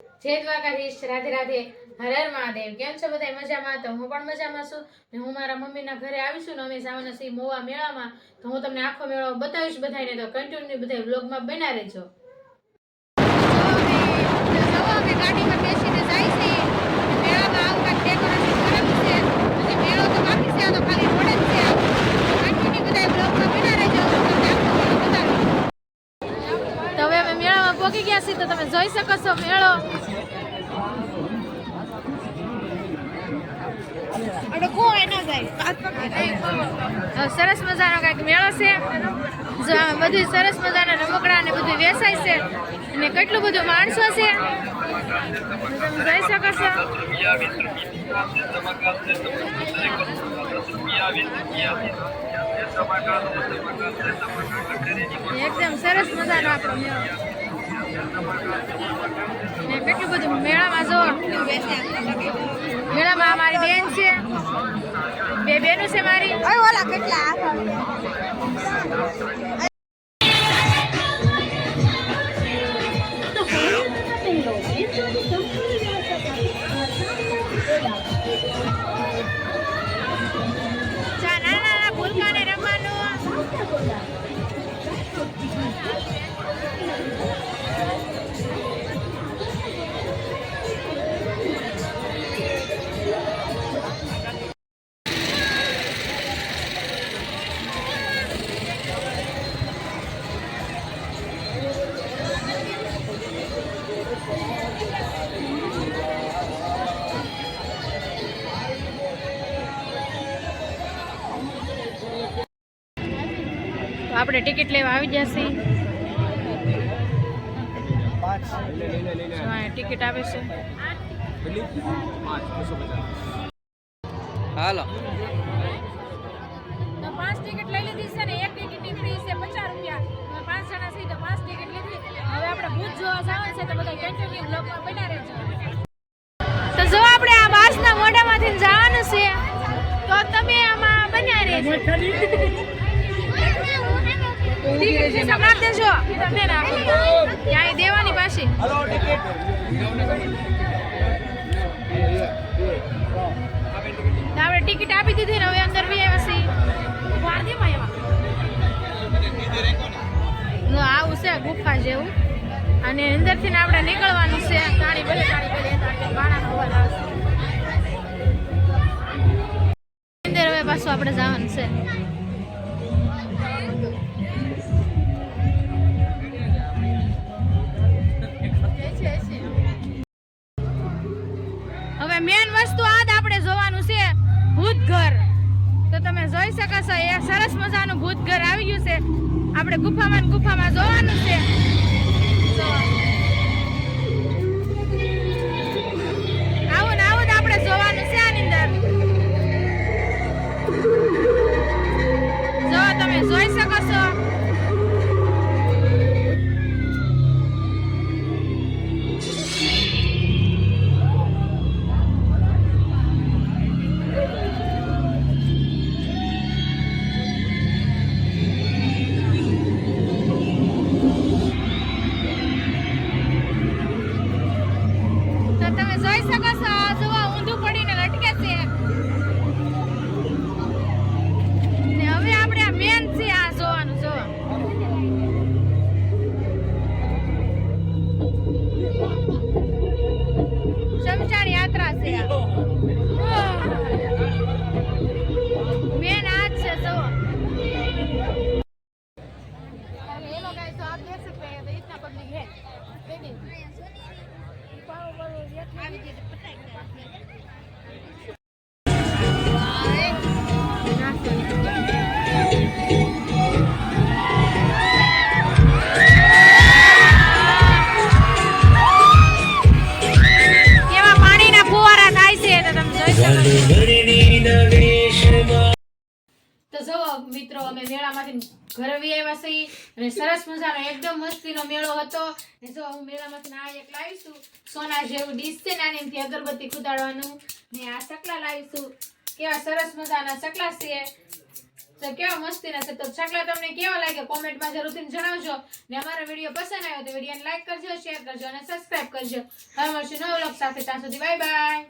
જય દ્વારકાધીશ, રાધે રાધે હર મહાદેવ. કેમ છો બધા મજામાં? તો હું પણ મજામાં છું. ને હું મારા મમ્મીના ઘરે આવીશું ને અમે છીએ મોવા મેળામાં. તો હું તમને આખો મેળો બતાવીશ બધાને તો કન્ટિન્યુ બધા વ્લોગમાં બના રહેજો. ગાડીમાં બેસીને જાય છે મેળામાં આવું કાંઈક ડેકોરેશન કરેલું છે અને મેળો તો બાકી છે આ તો ખાલી રોડ જ છે કન્ટિન્યુ બધા વ્લોગમાં બના રહેજો તમને આખો મેળો બતાવીશ તો હવે અમે ગયા છીએ તો તમે જોઈ શકો છો મેળો. સરસ મજાનો કાંઈક મેળો છે. બધું સરસ મજાના રમકડા ને બધું વેચાય છે. અને કેટલું બધું માણસો છે. તમે જોઈ શકો છો. એકદમ સરસ મજાનો આપણો મેળો. ને કેટલું બધું? મેળામાં જો. મેળામાં આ મારી બેન છે. બે બેનું છે મારી. ઓલા કેટલા ચા તો આપણે ટિકિટ લેવા આવી જશે ટિકિટ આવે છે. હાલો. તો પાંચ ટિકિટ લઈ લીધી છે ને એક ટિકિટ ફ્રી છે પચાસ રૂપિયા. પાંચ જણા છે તો પાંચ ટિકિટ લીધી. હવે આપણે ભૂત જોવા જવાનું છે તો બધા કન્ટિન્યુ બ્લોગમાં બના રહેજો. તો જો આપણે આ બાસના મોઢામાંથી જવાનું છે તો તમે આમાં બન્યા રહેજો. આપણે ટિકિટ આપી દીધી ને હવે અંદર બી પછી આવું. છે ગુફા જેવું અને અંદરથી ને આપણે નીકળવાનું છે અંદર હવે પાછું આપણે જવાનું છે. હવે મેન વસ્તુ આ જ આપણે જોવાનું છે, ભૂતઘર તો તમે જોઈ શકો છો, એ સરસ મજાનું ભૂતઘર આવી ગયું છે આપણે ગુફામાં ગુફામાં જોવાનું છે જો. તો તમે જોઈ શકો જો મિત્રો અમે મેળામાંથી ઘરે વી આવ્યા છીએ અને સરસ મજાનો, એકદમ મસ્તીનો મેળો હતો. ને જો હું મેળામાંથી આ એક લાવીશું સોના જેવું ડીશ છે નાની એમથી અગરબત્તી કુદાડવાનું. ને આ ચકલા લાવીશું કેવા સરસ મજાના ચકલા છે. તો કેવા મસ્તીના છે. તો ચકલા તમને કેવા લાગે કોમેન્ટમાં જરૂરથી જણાવજો. ને અમારો વીડિયો પસંદ આવ્યો તો વિડીયોને લાઈક કરજો શેર કરજો અને સબસ્ક્રાઈબ કરજો. હવે મળશે નવો વ્લોગ સાથે. ત્યાં સુધી બાય બાય